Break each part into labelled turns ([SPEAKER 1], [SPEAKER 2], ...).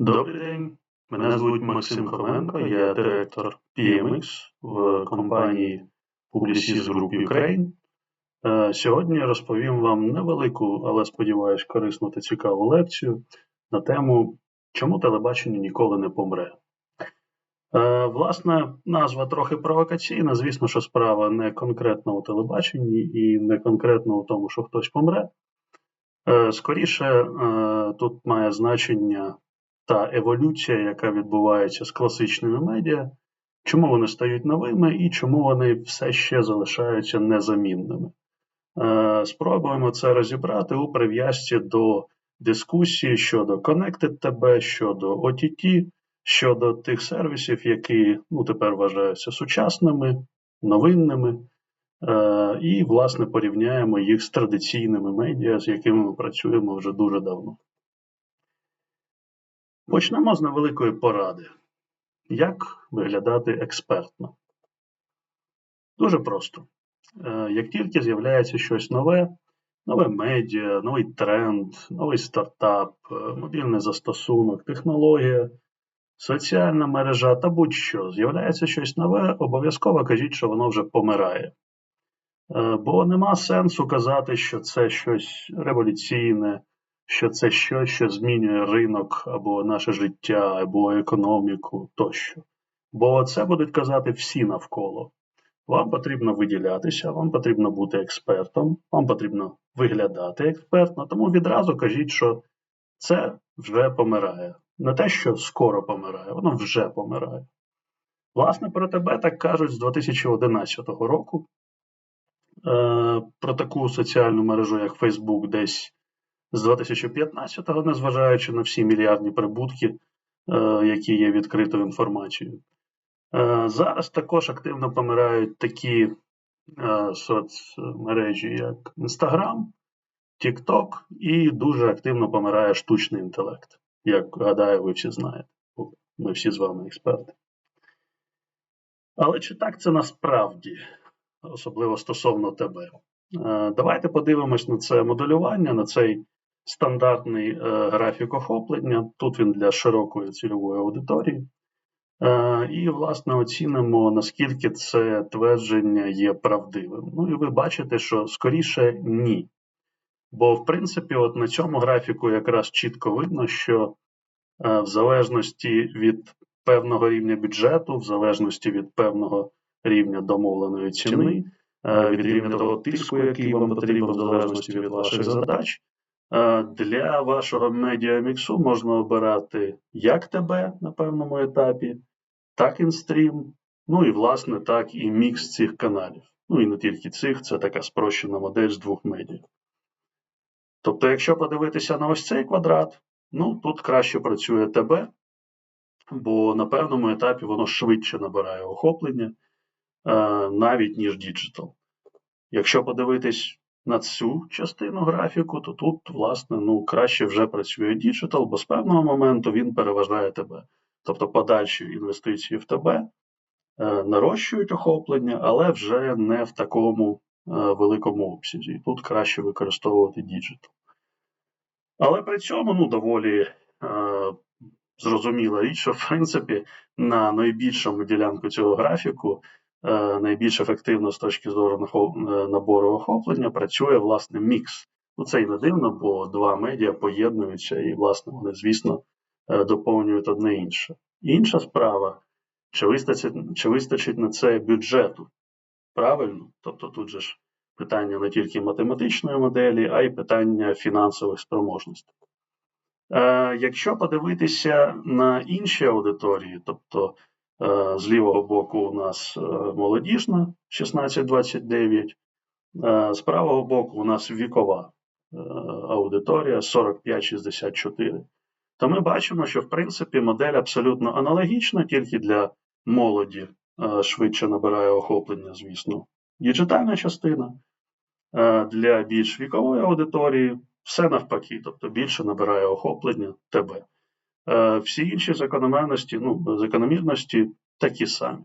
[SPEAKER 1] Добрий день, мене звуть Максим Хоменко, я директор PMX в компанії Publicis Group Ukraine. Е, Сьогодні розповім вам невелику, але сподіваюсь, корисну та цікаву лекцію на тему, чому телебачення ніколи не помре. Е, Власне, назва трохи провокаційна. Звісно, що справа не конкретно у телебаченні і не конкретно у тому, що хтось помре. Е, Скоріше, тут має значення та еволюція, яка відбувається з класичними медіа, чому вони стають новими і чому вони все ще залишаються незамінними. Е, Спробуємо це розібрати у прив'язці до дискусії щодо Connected TV, щодо OTT, щодо тих сервісів, які ну, тепер вважаються сучасними, новинними. Е, І, власне, порівняємо їх з традиційними медіа, з якими ми працюємо вже дуже давно. Почнемо з невеликої поради. Як виглядати експертно? Дуже просто. Е, Як тільки з'являється щось нове, нове медіа, новий тренд, новий стартап, е, мобільний застосунок, технологія, соціальна мережа та будь-що, з'являється щось нове, обов'язково кажіть, що воно вже помирає. Е, Бо нема сенсу казати, що це щось революційне, що це щось, що змінює ринок або наше життя, або економіку тощо. Бо це будуть казати всі навколо. Вам потрібно виділятися, вам потрібно бути експертом, вам потрібно виглядати експертно, тому відразу кажіть, що це вже помирає. Не те, що скоро помирає, воно вже помирає. Власне, про тебе так кажуть з 2011 року. Е, Про таку соціальну мережу, як Facebook, десь з 2015-го, незважаючи на всі мільярдні прибутки, е, які є відкритою інформацією. Е, Зараз також активно помирають такі е, соцмережі, як Instagram, TikTok, і дуже активно помирає штучний інтелект. Як гадаю, ви всі знаєте. Ми всі з вами експерти. Але чи так це насправді, особливо стосовно тебе? Давайте подивимось на це моделювання, на цей стандартний е, графік охоплення. Тут він для широкої цільової аудиторії. Е, І, власне, оцінимо, наскільки це твердження є правдивим. Ну і ви бачите, що скоріше ні. Бо, в принципі, от на цьому графіку якраз чітко видно, що е, в залежності від певного рівня бюджету, в залежності від певного рівня домовленої ціни, е, від рівня того тиску, який вам потрібен, в залежності від ваших задач, е, для вашого медіаміксу можна обирати як тебе на певному етапі, так інстрім, ну і, власне, так і мікс цих каналів. Ну і не тільки цих, це така спрощена модель з двох медіа. Тобто, якщо подивитися на ось цей квадрат, ну тут краще працює ТБ, бо на певному етапі воно швидше набирає охоплення, е, навіть ніж діджитал. Якщо подивитись на цю частину графіку, то тут, власне, ну, краще вже працює діджитал, бо з певного моменту він переважає тебе. Тобто подальші інвестиції в тебе е, нарощують охоплення, але вже не в такому е, великому обсязі. І тут краще використовувати діджитал. Але при цьому ну, доволі е, зрозуміла річ, що в принципі на найбільшому ділянку цього графіку найбільш ефективно з точки зору е, набору охоплення працює власне мікс. Ну це і не дивно, бо два медіа поєднуються, і, власне, вони, звісно, е, доповнюють одне інше. Інша справа, чи вистачить, чи вистачить на це бюджету? Правильно? Тобто тут же ж питання не тільки математичної моделі, а й питання фінансових спроможностей. Е, якщо подивитися на інші аудиторії, тобто е, з лівого боку у нас е, молодіжна 16-29, е, з правого боку у нас вікова е, аудиторія 45-64, то ми бачимо, що в принципі модель абсолютно аналогічна, тільки для молоді е, швидше набирає охоплення, звісно, діджитальна частина. Е, Для більш вікової аудиторії все навпаки, тобто більше набирає охоплення тебе. Е, Всі інші закономірності, ну, закономірності такі самі.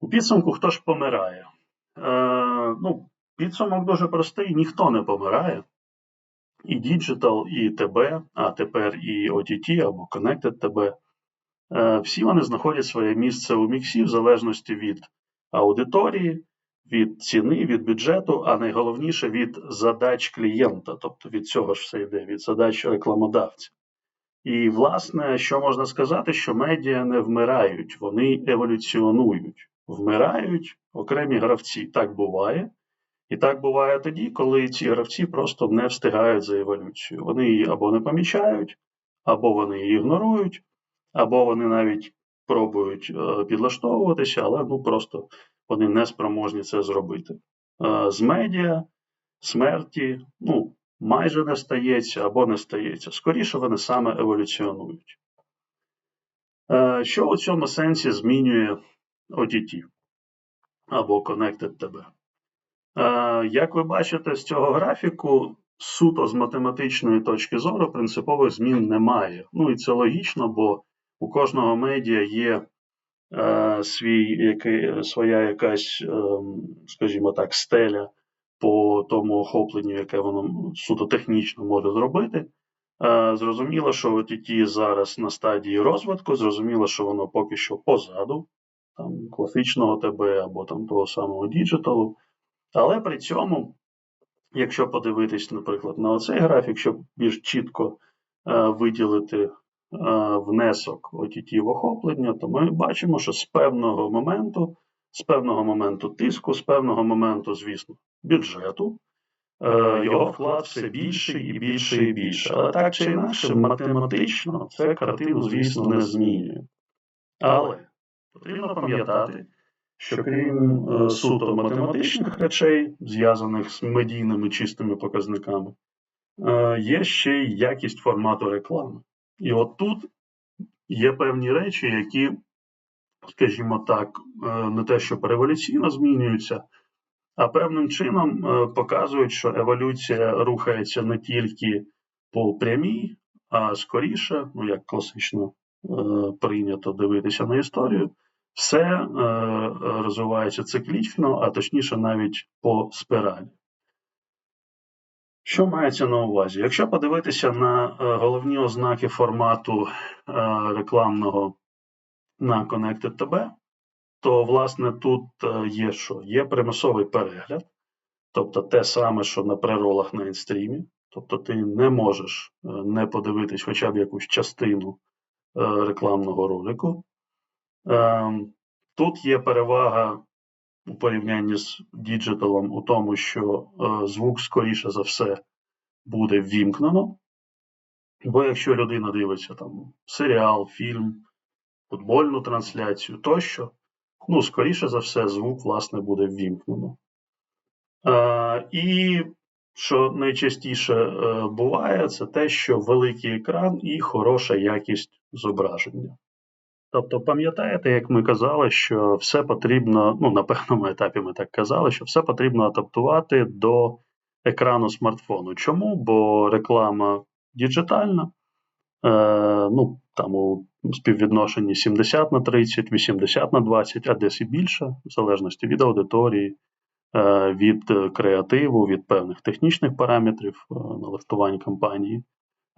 [SPEAKER 1] У підсумку хто ж помирає? Е, ну, підсумок дуже простий: ніхто не помирає. і Digital, і TB, а тепер і OTT або Connected TB. Е, всі вони знаходять своє місце у міксі в залежності від аудиторії, від ціни, від бюджету, а найголовніше від задач клієнта, тобто від цього ж все йде, від задач рекламодавця. І, власне, що можна сказати, що медіа не вмирають, вони еволюціонують, вмирають окремі гравці. Так буває. І так буває тоді, коли ці гравці просто не встигають за еволюцію. Вони її або не помічають, або вони її ігнорують, або вони навіть пробують е, підлаштовуватися, але ну просто вони не спроможні це зробити. Е, з медіа, смерті, ну, майже не стається або не стається. Скоріше вони саме еволюціонують. Е, що у цьому сенсі змінює OTT або Connected TV? Як ви бачите з цього графіку, суто з математичної точки зору принципових змін немає. Ну і це логічно, бо у кожного медіа є е, свій, який, своя якась, е, скажімо так, стеля по тому охопленню, яке воно суто технічно може зробити. Е, зрозуміло, що OTT зараз на стадії розвитку, зрозуміло, що воно поки що позаду там, класичного ТБ або там того самого діджиталу. Але при цьому, якщо подивитись, наприклад, на оцей графік, щоб більш чітко е, виділити е, внесок OTT в охоплення, то ми бачимо, що з певного моменту, з певного моменту тиску, з певного моменту, звісно, бюджету, е, його вклад все більший і більше і більше. Але так чи інакше, математично це картину, звісно, не змінює. Але потрібно пам'ятати що крім е, суто математичних речей, зв'язаних з медійними чистими показниками, е, є ще й якість формату реклами. І от тут є певні речі, які, скажімо так, е, не те, що революційно змінюються, а певним чином показують, що еволюція рухається не тільки по прямій, а скоріше, ну як класично прийнято дивитися на історію все е, розвивається циклічно, а точніше навіть по спиралі. Що мається на увазі? Якщо подивитися на е, головні ознаки формату е, рекламного на Connected TB, то, власне, тут е, є що? Є примусовий перегляд, тобто те саме, що на преролах на інстрімі. Тобто ти не можеш не подивитись хоча б якусь частину рекламного ролику. Ем, тут є перевага у порівнянні з діджиталом у тому, що е, звук, скоріше за все, буде ввімкнено. Бо якщо людина дивиться там серіал, фільм, футбольну трансляцію тощо, ну, скоріше за все, звук, власне, буде ввімкнено. Е, і що найчастіше е, буває, це те, що великий екран і хороша якість зображення. Тобто, пам'ятаєте, як ми казали, що все потрібно, ну на певному етапі ми так казали, що все потрібно адаптувати до екрану смартфону. Чому? Бо реклама діджитальна, е, ну там у співвідношенні 70 на 30, 80 на 20, а десь і більше, в залежності від аудиторії, е, від креативу, від певних технічних параметрів е, налаштувань кампанії.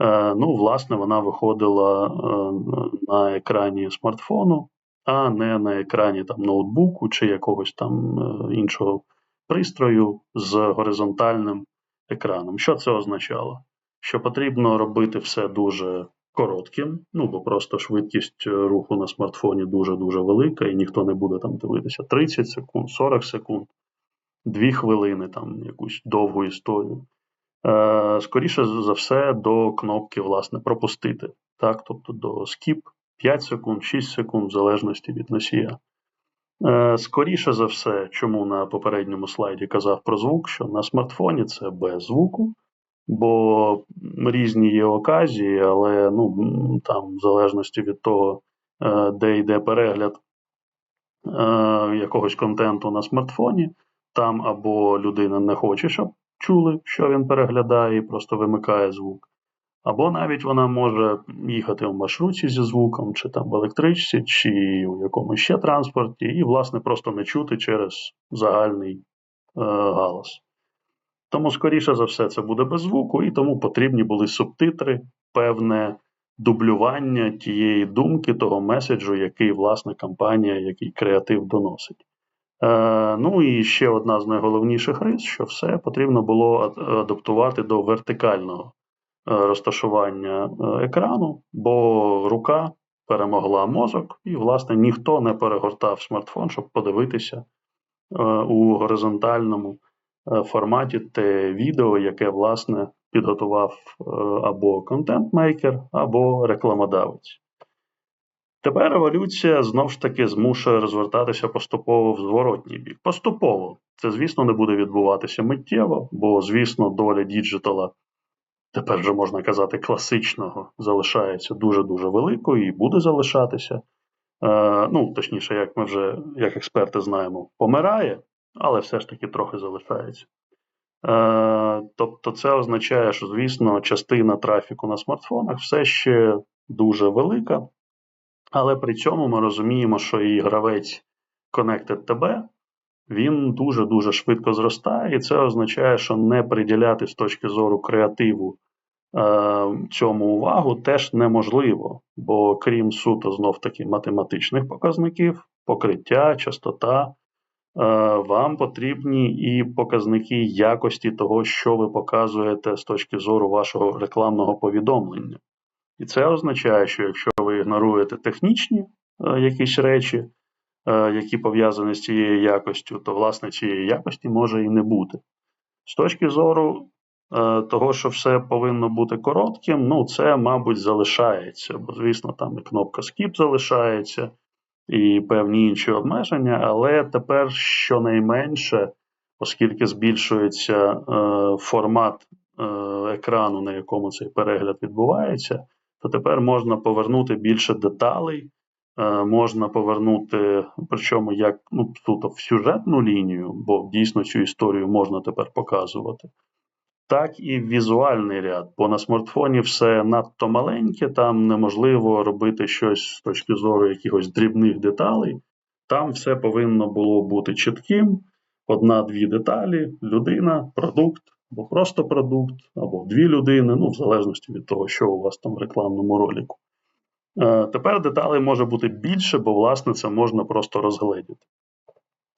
[SPEAKER 1] Е, ну, власне, вона виходила е, на екрані смартфону, а не на екрані там, ноутбуку чи якогось там е, іншого пристрою з горизонтальним екраном. Що це означало? Що потрібно робити все дуже коротким, ну бо просто швидкість руху на смартфоні дуже-дуже велика, і ніхто не буде там дивитися 30 секунд, 40 секунд, 2 хвилини, там якусь довгу історію. Е, скоріше за все, до кнопки власне, пропустити. Так? Тобто до skip 5 секунд, 6 секунд, в залежності від носія. Е, скоріше за все, чому на попередньому слайді казав про звук, що на смартфоні це без звуку, бо різні є оказії, але ну, там, в залежності від того, е, де йде перегляд якогось контенту на смартфоні, там або людина не хоче, щоб чули, що він переглядає і просто вимикає звук. Або навіть вона може їхати в маршрутці зі звуком, чи там в електричці, чи у якомусь ще транспорті, і, власне, просто не чути через загальний е, галас. Тому, скоріше за все, це буде без звуку, і тому потрібні були субтитри, певне дублювання тієї думки, того меседжу, який власне компанія, який креатив доносить. Е, ну і ще одна з найголовніших рис, що все потрібно було адаптувати до вертикального е, розташування е, екрану, бо рука перемогла мозок, і, власне, ніхто не перегортав смартфон, щоб подивитися у горизонтальному форматі те відео, яке, власне, підготував або контент-мейкер, або рекламодавець. Тепер еволюція знову ж таки змушує розвертатися поступово в зворотній бік. Поступово. Це, звісно, не буде відбуватися миттєво, бо, звісно, доля діджитала, тепер вже можна казати, класичного, залишається дуже-дуже великою і буде залишатися. Е, ну, точніше, як ми вже, як експерти знаємо, помирає, але все ж таки трохи залишається. Е, тобто, це означає, що, звісно, частина трафіку на смартфонах все ще дуже велика. Але при цьому ми розуміємо, що і гравець Connected TB, він дуже-дуже швидко зростає, і це означає, що не приділяти з точки зору креативу е, цьому увагу теж неможливо, бо крім суто знов-таки математичних показників, покриття, частота, е, вам потрібні і показники якості того, що ви показуєте з точки зору вашого рекламного повідомлення. І це означає, що якщо ви ігноруєте технічні е, якісь речі, е, які пов'язані з цією якостю, то власне цієї якості може і не бути. З точки зору е, того, що все повинно бути коротким, ну це, мабуть, залишається, бо, звісно, там і кнопка Skip залишається, і певні інші обмеження, але тепер щонайменше, оскільки збільшується е, формат е, екрану, на якому цей перегляд відбувається то тепер можна повернути більше деталей, е, можна повернути, причому як ну, суто в сюжетну лінію, бо дійсно цю історію можна тепер показувати. Так і в візуальний ряд, бо на смартфоні все надто маленьке, там неможливо робити щось з точки зору якихось дрібних деталей. Там все повинно було бути чітким: одна-дві деталі, людина, продукт, або просто продукт, або дві людини, ну, в залежності від того, що у вас там в рекламному роліку. Е, тепер деталей може бути більше, бо, власне, це можна просто розгледіти.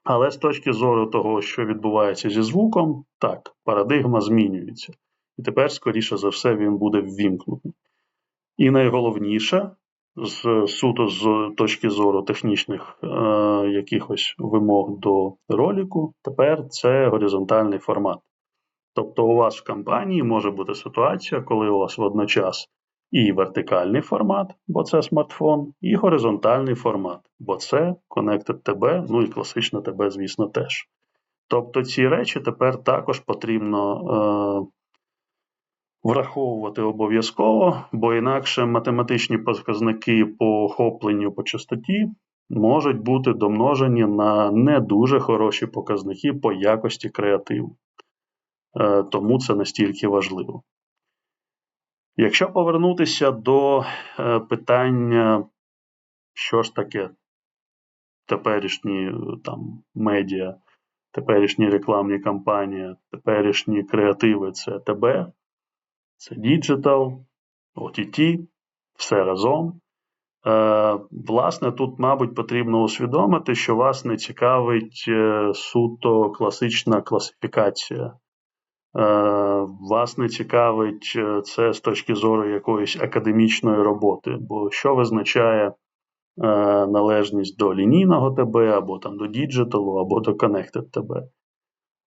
[SPEAKER 1] Але з точки зору того, що відбувається зі звуком, так, парадигма змінюється. І тепер, скоріше за все, він буде ввімкнутий. І найголовніше, з суто з точки зору технічних е, якихось вимог до роліку, тепер це горизонтальний формат. Тобто у вас в компанії може бути ситуація, коли у вас водночас і вертикальний формат, бо це смартфон, і горизонтальний формат, бо це Connected TB, ну і класична TB, звісно, теж. Тобто ці речі тепер також потрібно е, враховувати обов'язково, бо інакше математичні показники по охопленню по частоті можуть бути домножені на не дуже хороші показники по якості креативу. Е, тому це настільки важливо. Якщо повернутися до е, питання, що ж таке теперішні е, там медіа, теперішні рекламні кампанії, теперішні креативи це ТБ, це Digital, OTT, все разом. Власне, тут, мабуть, потрібно усвідомити, що вас не цікавить суто класична класифікація Е, вас не цікавить е, це з точки зору якоїсь академічної роботи, бо що визначає е, належність до лінійного ТБ, або там до діджиталу, або до Connected ТБ?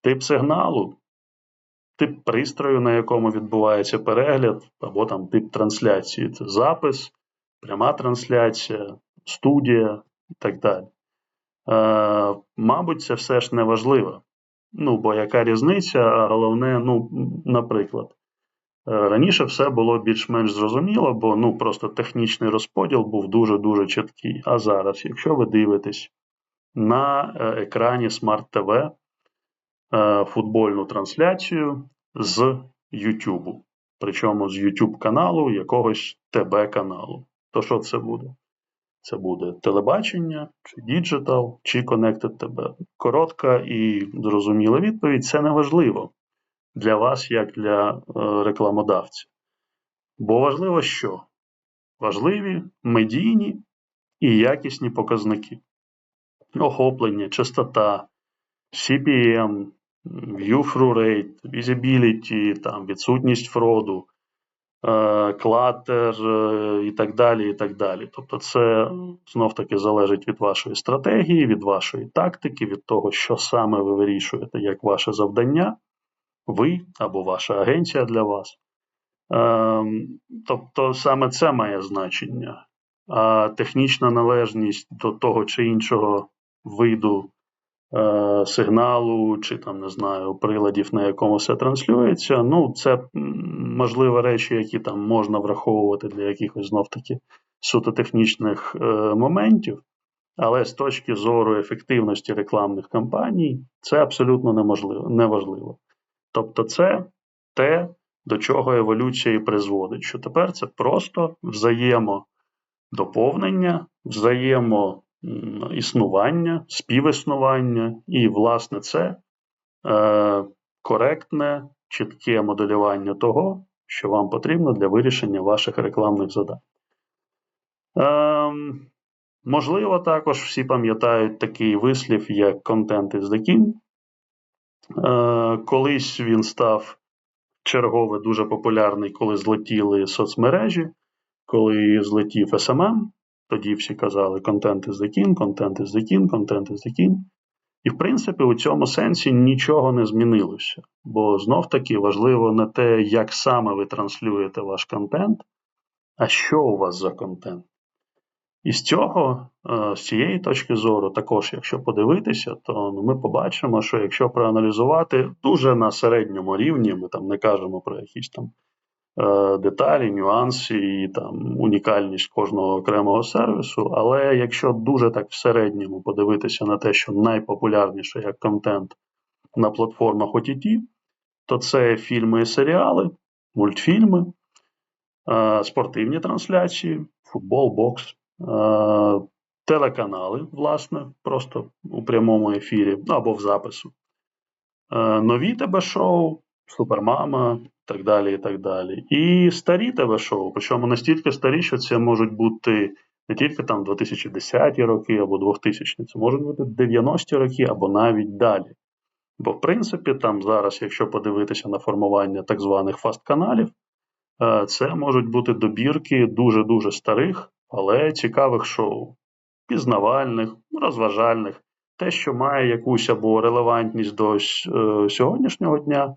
[SPEAKER 1] Тип сигналу, тип пристрою, на якому відбувається перегляд, або там тип трансляції це запис, пряма трансляція, студія і так далі. Мабуть, це все ж не важливо. Ну, бо яка різниця, а головне, ну, наприклад, е, раніше все було більш-менш зрозуміло, бо ну, просто технічний розподіл був дуже-дуже чіткий. А зараз, якщо ви дивитесь на е, екрані Smart TV е, футбольну трансляцію з YouTube, причому з YouTube каналу якогось ТБ каналу, то що це буде? Це буде телебачення, чи діджитал, чи Connected TV. Коротка і зрозуміла відповідь це не важливо. для вас, як для е, рекламодавця. Бо важливо що? Важливі медійні і якісні показники. Охоплення, частота, CPM, view-through rate, visibility, там, відсутність фроду, клатер е, і так далі. і так далі. Тобто, це знов-таки залежить від вашої стратегії, від вашої тактики, від того, що саме ви вирішуєте, як ваше завдання, ви або ваша агенція для вас. Ем, тобто саме це має значення. А технічна належність до того чи іншого виду е, сигналу, чи там, не знаю, приладів, на якому все транслюється, ну, це можливо речі, які там можна враховувати для якихось знов-таки суто технічних е, моментів. Але з точки зору ефективності рекламних кампаній, це абсолютно неможливо, неважливо. Тобто, це те, до чого еволюція і призводить. Що тепер це просто взаємодоповнення, взаємоіснування, співіснування, і, власне, це е, коректне, чітке моделювання того, що вам потрібно для вирішення ваших рекламних задач. Е, можливо, також всі пам'ятають такий вислів, як Content is the King. Е, колись він став чергове дуже популярний, коли злетіли соцмережі, коли злетів SMM, тоді всі казали контент is the king, контент is the king, контент is the king. І, в принципі, у цьому сенсі нічого не змінилося. Бо знов таки важливо не те, як саме ви транслюєте ваш контент, а що у вас за контент. І з цього, е, з цієї точки зору, також, якщо подивитися, то ну, ми побачимо, що якщо проаналізувати дуже на середньому рівні, ми там не кажемо про якісь там деталі, нюанси і там унікальність кожного окремого сервісу. Але якщо дуже так в середньому подивитися на те, що найпопулярніше як контент на платформах OTT, то це фільми і серіали, мультфільми, е, спортивні трансляції, футбол, бокс. Е, телеканали, власне, просто у прямому ефірі або в запису. Е, нові ТБ-шоу, Супермама, так далі. І так далі. І старі ТВ-шоу, причому настільки старі, що це можуть бути не тільки там 2010 роки або 2000 це можуть бути 90-ті роки або навіть далі. Бо, в принципі, там зараз, якщо подивитися на формування так званих фаст-каналів, е, це можуть бути добірки дуже-дуже старих але цікавих шоу, пізнавальних, розважальних, те, що має якусь або релевантність до е, сьогоднішнього дня,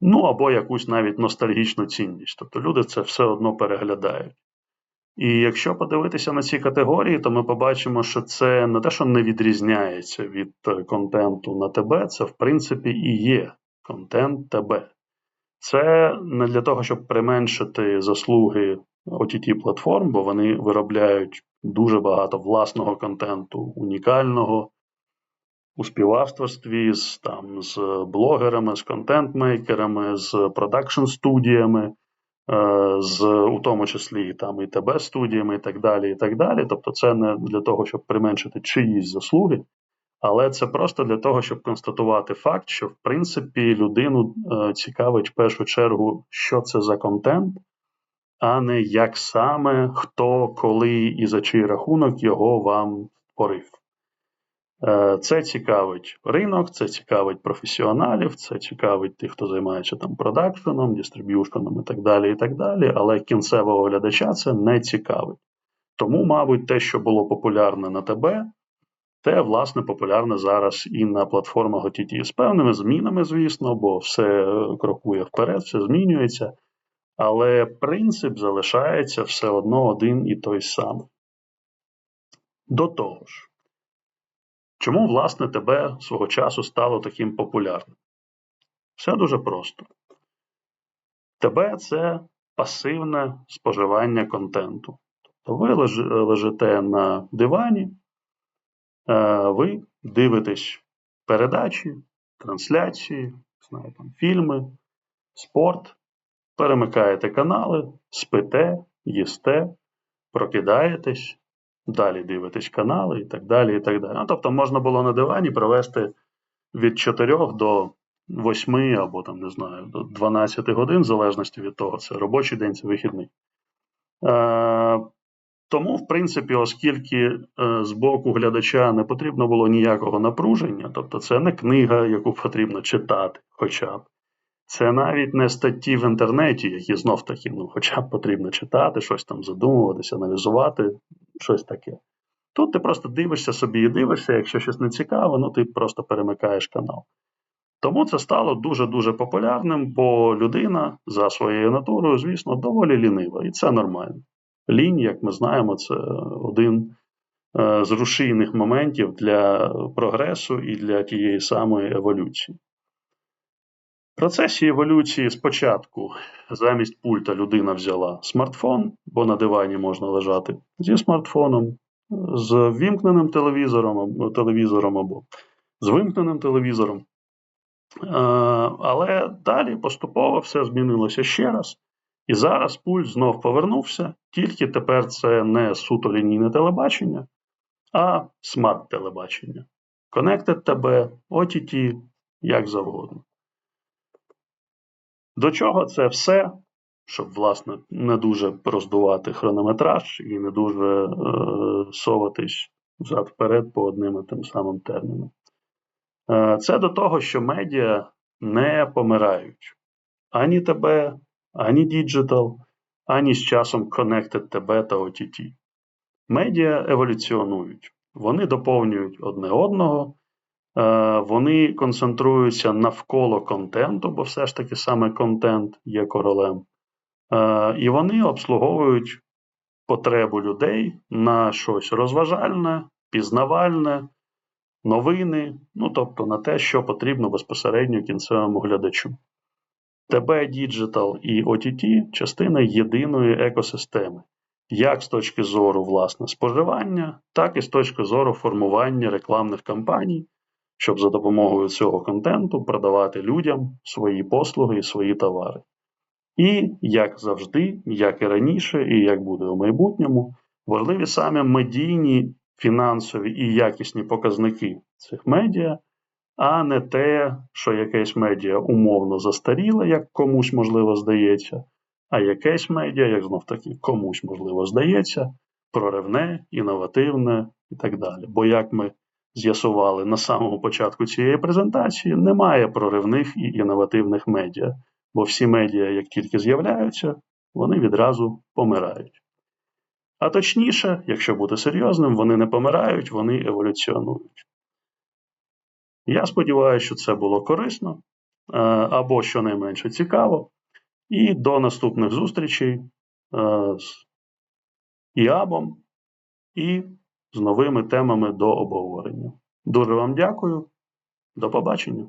[SPEAKER 1] ну або якусь навіть ностальгічну цінність. Тобто люди це все одно переглядають. І якщо подивитися на ці категорії, то ми побачимо, що це не те, що не відрізняється від е, контенту на ТБ, це в принципі і є контент ТБ. Це не для того, щоб применшити заслуги ott платформ, бо вони виробляють дуже багато власного контенту, унікального у співавторстві з там, з блогерами, з контент-мейкерами, з продакшн-студіями, е, з у тому числі там і ТБ студіями, і так далі. і так далі. Тобто, це не для того, щоб применшити чиїсь заслуги. Але це просто для того, щоб констатувати факт, що в принципі людину е, цікавить в першу чергу, що це за контент, а не як саме, хто, коли і за чий рахунок його вам створив. Е, це цікавить ринок, це цікавить професіоналів, це цікавить тих, хто займається там продакшеном, дистриб'юшеном і так далі. і так далі, Але кінцевого глядача це не цікавить. Тому, мабуть, те, що було популярне на ТБ, те, власне, популярне зараз і на платформах OTT. З певними змінами, звісно, бо все крокує вперед, все змінюється. Але принцип залишається все одно один і той самий. До того ж, чому, власне, тебе свого часу стало таким популярним? Все дуже просто. Тебе це пасивне споживання контенту. Тобто ви лежите на дивані, е, ви дивитесь передачі, трансляції, знаю, там, фільми, спорт перемикаєте канали, спите, їсте, прокидаєтесь, далі дивитесь канали і так далі. і так далі. Ну, Тобто можна було на дивані провести від 4 до 8 або там, не знаю, до 12 годин, в залежності від того, це робочий день, це вихідний. Е, тому, в принципі, оскільки е, з боку глядача не потрібно було ніякого напруження, тобто це не книга, яку потрібно читати, хоча б. Це навіть не статті в інтернеті, які знов таки, ну, хоча б потрібно читати, щось там задумуватися, аналізувати, щось таке. Тут ти просто дивишся собі і дивишся, якщо щось не цікаво, ну ти просто перемикаєш канал. Тому це стало дуже-дуже популярним, бо людина за своєю натурою, звісно, доволі лінива, і це нормально. Лінь, як ми знаємо, це один е, з рушійних моментів для прогресу і для тієї самої еволюції. Процесі еволюції спочатку замість пульта людина взяла смартфон, бо на дивані можна лежати зі смартфоном, з вімкненим телевізором, телевізором або з вимкненим телевізором. Е, але далі поступово все змінилося ще раз. І зараз пульт знов повернувся, тільки тепер це не суто лінійне телебачення, а смарт-телебачення. Connected TV, OTT, як завгодно. До чого це все, щоб, власне, не дуже роздувати хронометраж і не дуже е, соватись взад-вперед по одним і тим самим термінам. Е, Це до того, що медіа не помирають ані тебе, ані діджитал, ані з часом Connected TV та OTT. Медіа еволюціонують, вони доповнюють одне одного, вони концентруються навколо контенту, бо все ж таки саме контент є королем. Е, і вони обслуговують потребу людей на щось розважальне, пізнавальне, новини, ну тобто на те, що потрібно безпосередньо кінцевому глядачу. ТБ Діджитал і OTT частина єдиної екосистеми, як з точки зору власне споживання, так і з точки зору формування рекламних кампаній, щоб за допомогою цього контенту продавати людям свої послуги і свої товари. І, як завжди, як і раніше, і як буде у майбутньому, важливі саме медійні, фінансові і якісні показники цих медіа, а не те, що якесь медіа умовно застаріле, як комусь можливо здається, а якесь медіа, як знов таки комусь можливо здається, проривне, інновативне і так далі. Бо, як ми з'ясували на самому початку цієї презентації, немає проривних і інновативних медіа бо всі медіа, як тільки з'являються, вони відразу помирають. А точніше, якщо бути серйозним, вони не помирають, вони еволюціонують. Я сподіваюся, що це було корисно е, або щонайменше цікаво. І до наступних зустрічей е, з ІАБом і з новими темами до обговорення. Дуже вам дякую. До побачення!